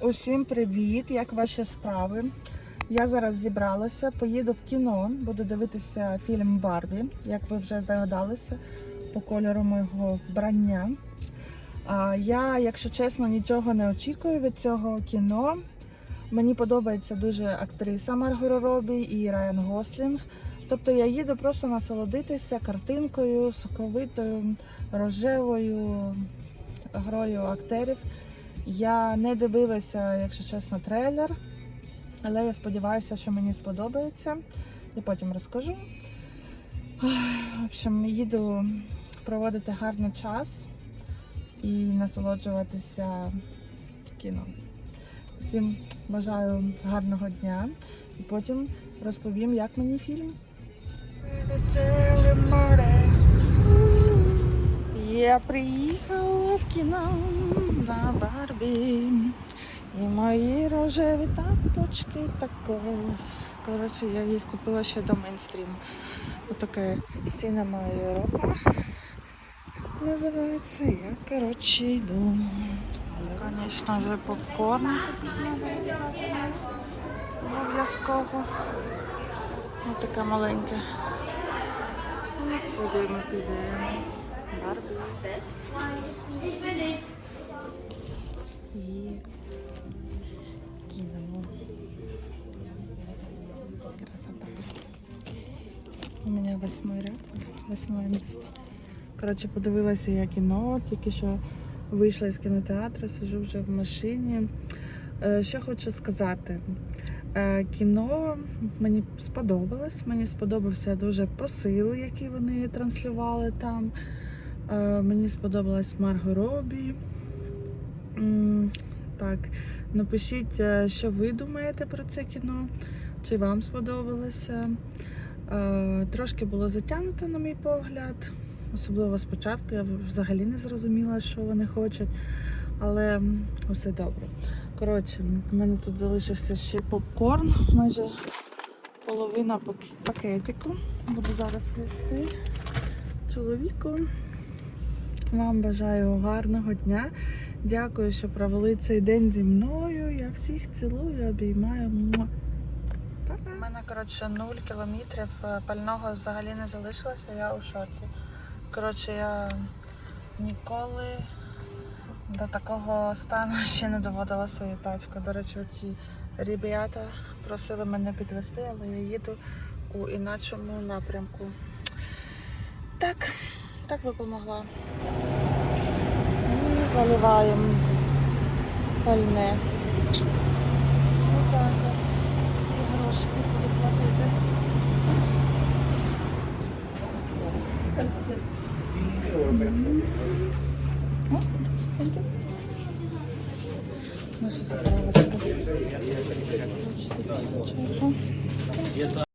Усім привіт! Як ваші справи? Я зараз зібралася, поїду в кіно, буду дивитися фільм Барбі, як ви вже здогадалися, по кольору мого вбрання. Я, якщо чесно, нічого не очікую від цього кіно. Мені подобається дуже актриса Марго Робі і Райан Гослінг. Тобто я їду просто насолодитися картинкою, соковитою, рожевою грою актерів. Я не дивилася, якщо чесно, трейлер, але я сподіваюся, що мені сподобається. І потім розкажу. В общем, їду проводити гарний час і насолоджуватися кіно. Всім бажаю гарного дня і потім розповім, як мені фільм. Я приїхала в кіно на Барбі. І мої рожеві тапочки також. Коротше, я їх купила ще до мейнстріму. Отаке Cinema Європа. Називається я, коротше, йду. Звісно же, попкорн обов'язково. Ось таке маленьке. Сюди ми підемо. Барбі. У мене восьмой ряд, восьмое місце. Коротше, подивилася я кіно, тільки що вийшла з кінотеатру, сижу вже в машині. Е, Що хочу сказати. Е, Кіно мені сподобалось. Мені сподобався дуже посил, який вони транслювали там. Е, Мені сподобалась Марго Робі. Так, напишіть, що ви думаєте про це кіно, чи вам сподобалося. Е, Трошки було затягнуто, на мій погляд. Особливо спочатку я взагалі не зрозуміла, що вони хочуть, але все добре. Коротше, в мене тут залишився ще попкорн, майже половина пакетику. Буду зараз вести чоловіку. Вам бажаю гарного дня. Дякую, що провели цей день зі мною. Я всіх цілую, обіймаю. У мене, коротше, 0 кілометрів е, пального взагалі не залишилося, я у шоці. Коротше, я ніколи до такого стану ще не доводила свою тачку. До речі, ці ребята просили мене підвести, але я їду у іначому напрямку. Так, так би помогла. Заливаємо пальне. Наша заправочка. Черга.